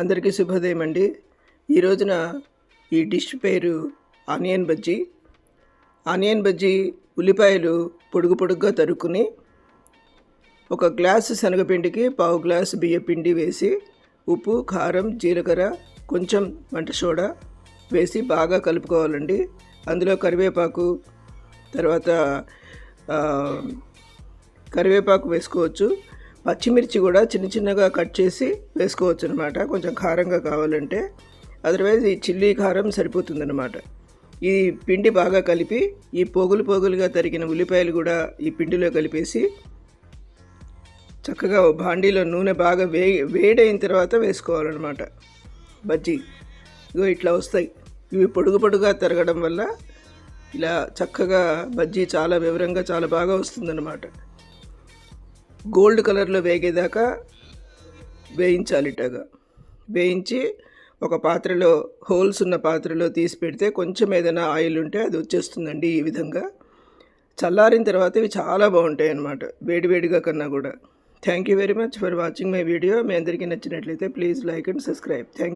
అందరికీ శుభోదయం అండి. ఈ రోజున ఈ డిష్ పేరు ఆనియన్ బజ్జీ. ఆనియన్ బజ్జీ ఉల్లిపాయలు పొడుగు పొడుగ్గా తరుక్కుని ఒక గ్లాసు శనగపిండికి పావు గ్లాసు బియ్యపిండి వేసి ఉప్పు కారం జీలకర్ర కొంచెం వంట సోడా వేసి బాగా కలుపుకోవాలండి. అందులో కరివేపాకు తర్వాత కరివేపాకు వేసుకోవచ్చు. పచ్చిమిర్చి కూడా చిన్న చిన్నగా కట్ చేసి వేసుకోవచ్చు అనమాట కొంచెం కారంగా కావాలంటే. అదర్వైజ్ ఈ చిల్లీ కారం సరిపోతుందన్నమాట. ఈ పిండి బాగా కలిపి ఈ పోగులు పోగులుగా తరిగిన ఉల్లిపాయలు కూడా ఈ పిండిలో కలిపేసి చక్కగా బాండీలో నూనె బాగా వే వేడైన తర్వాత వేసుకోవాలన్నమాట. బజ్జీ. ఇగో ఇట్లా వస్తాయి. ఇవి పొడుగు పొడుగా తరగడం వల్ల ఇలా చక్కగా బజ్జీ చాలా వివరంగా చాలా బాగా వస్తుందన్నమాట. గోల్డ్ కలర్లో వేగేదాకా వేయించాలి ఇట్టగా వేయించి ఒక పాత్రలో హోల్స్ ఉన్న పాత్రలో తీసి పెడితే కొంచెం ఏదైనా ఆయిల్ ఉంటే అది వచ్చేస్తుందండి ఈ విధంగా. చల్లారిన తర్వాత ఇవి చాలా బాగుంటాయి అన్నమాట వేడివేడిగా కన్నా కూడా. Thank you very much for watching my video మీ అందరికీ నచ్చినట్లయితే please like and subscribe thank